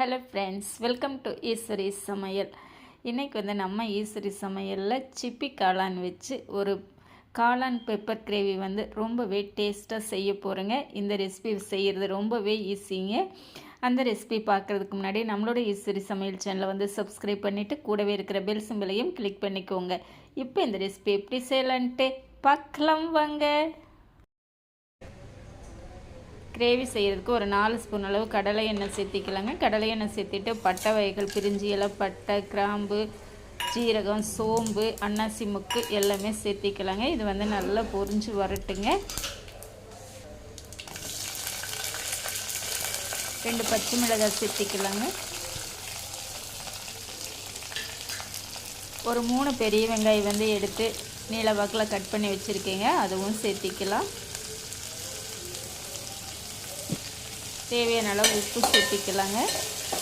Hello friends welcome to Eswari சமையல். இன்றைக்கி வந்து நம்ம ஈஸ்வரி சமையலில் சிப்பி காளான் வச்சு ஒரு காளான் பெப்பர் கிரேவி வந்து ரொம்பவே டேஸ்ட்டாக செய்ய போகிறேங்க இந்த ரெசிபி செய்கிறது ரொம்பவே ஈஸிங்க அந்த ரெசிபி பார்க்குறதுக்கு முன்னாடி நம்மளோட ஈஸ்வரி சமையல் சேனலை வந்து சப்ஸ்கிரைப் பண்ணிவிட்டு கூடவே இருக்கிற பெல் சிம்பிளையும் கிளிக் பண்ணிக்கோங்க. இப்போ இந்த ரெசிபி எப்படி செய்யலான்ட்டு பார்க்கலாம் வாங்க. கிரேவி செய்கிறதுக்கு ஒரு நாலு ஸ்பூன் அளவு கடலை எண்ணெய் சேர்த்திக்கலாங்க. கடலை எண்ணெய் சேர்த்திட்டு பட்டை வகைகள் பிரிஞ்சி இலை பட்டை கிராம்பு ஜீரகம் சோம்பு அன்னாசி முக்கு எல்லாமே சேர்த்திக்கலாங்க. இது வந்து நல்லா பொரிஞ்சு வரட்டுங்க. ரெண்டு பச்சை மிளகாய் சேர்த்திக்கலாங்க. ஒரு மூணு பெரிய வெங்காயம் வந்து எடுத்து நீல வாக்கில் கட் பண்ணி வச்சுருக்கீங்க. அதுவும் சேர்த்திக்கலாம். தேவையான அளவு உப்பு சேர்த்திக்கலாங்க.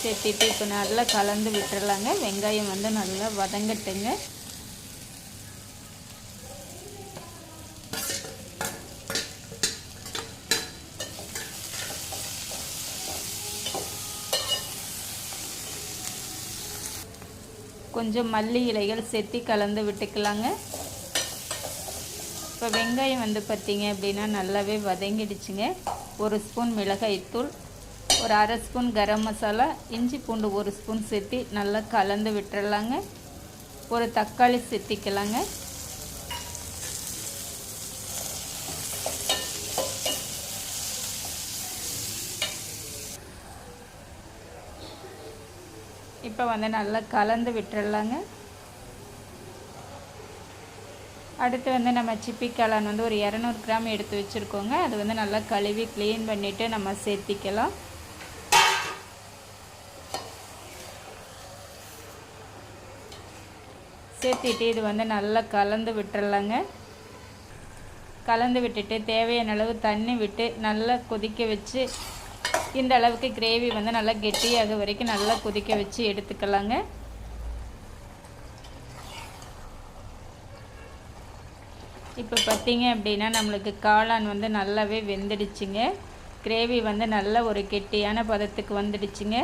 சேர்த்திட்டு இப்போ நல்லா கலந்து விட்டுறலாங்க. வெங்காயம் வந்து நல்லா வதங்கட்டுங்க. கொஞ்சம் மல்லி இலைகள் சேர்த்தி கலந்து விட்டுக்கலாங்க. இப்போ வெங்காயம் வந்து பார்த்திங்க அப்படின்னா நல்லாவே வதங்கிடுச்சுங்க. ஒரு ஸ்பூன் மிளகாய்த்தூள் ஒரு அரை ஸ்பூன் கரம் மசாலா இஞ்சி பூண்டு ஒரு ஸ்பூன் சேர்த்து நல்லா கலந்து விட்டுறலாங்க. ஒரு தக்காளி சேர்த்திக்கலாங்க. இப்போ வந்து நல்லா கலந்து விட்டுறலாங்க. அடுத்து வந்து நம்ம சிப்பிக்காளான் வந்து ஒரு இரநூறு கிராம் எடுத்து வச்சுருக்கோங்க. அது வந்து நல்லா கழுவி க்ளீன் பண்ணிவிட்டு நம்ம சேர்த்திக்கலாம். சேர்த்திட்டு இது வந்து நல்லா கலந்து விட்டுறலாங்க. கலந்து விட்டுட்டு தேவையான அளவு தண்ணி விட்டு நல்லா கொதிக்க வச்சு இந்த அளவுக்கு கிரேவி வந்து நல்லா கெட்டியாக வரைக்கும் நல்லா கொதிக்க வச்சு எடுத்துக்கலாங்க. இப்போ பார்த்தீங்க அப்படின்னா நம்மளுக்கு காளான் வந்து நல்லாவே வெந்துடுச்சுங்க. கிரேவி வந்து நல்ல ஒரு கெட்டியான பதத்துக்கு வந்துடுச்சுங்க.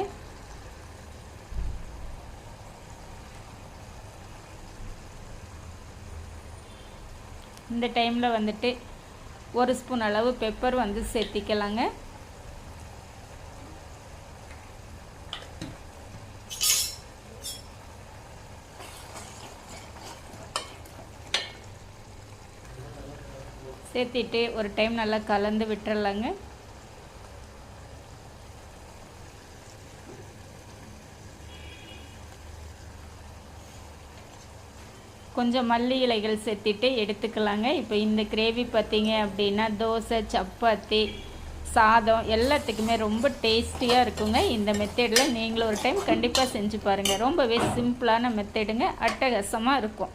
இந்த டைமில் வந்துட்டு ஒரு ஸ்பூன் அளவு பெப்பர் வந்து சேர்த்திக்கலாங்க. சேர்த்திட்டு ஒரு டைம் நல்லா கலந்து விட்டுறலாங்க. கொஞ்சம் மல்லி இலைகள் சேர்த்திட்டு எடுத்துக்கலாங்க. இப்போ இந்த கிரேவி பார்த்திங்க அப்படின்னா தோசை சப்பாத்தி சாதம் எல்லாத்துக்குமே ரொம்ப டேஸ்டியாக இருக்குங்க. இந்த மெத்தேடில் நீங்களும் ஒரு டைம் கண்டிப்பாக செஞ்சு பாருங்கள் ரொம்பவே சிம்பிளான மெத்தேடுங்க அட்டகாசமாக இருக்கும்.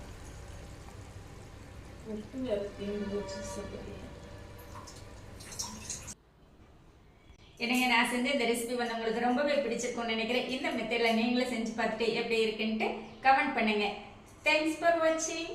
என்னங்க நான் செஞ்ச இந்த ரெசிபி வந்து உங்களுக்கு ரொம்பவே பிடிச்சிருக்கும்னு நினைக்கிறேன். இந்த மெத்தடில் நீங்களும் செஞ்சு பார்த்துட்டு எப்படி இருக்குன்ட்டு கமெண்ட் பண்ணுங்க. தேங்க்ஸ் ஃபார் வாட்சிங்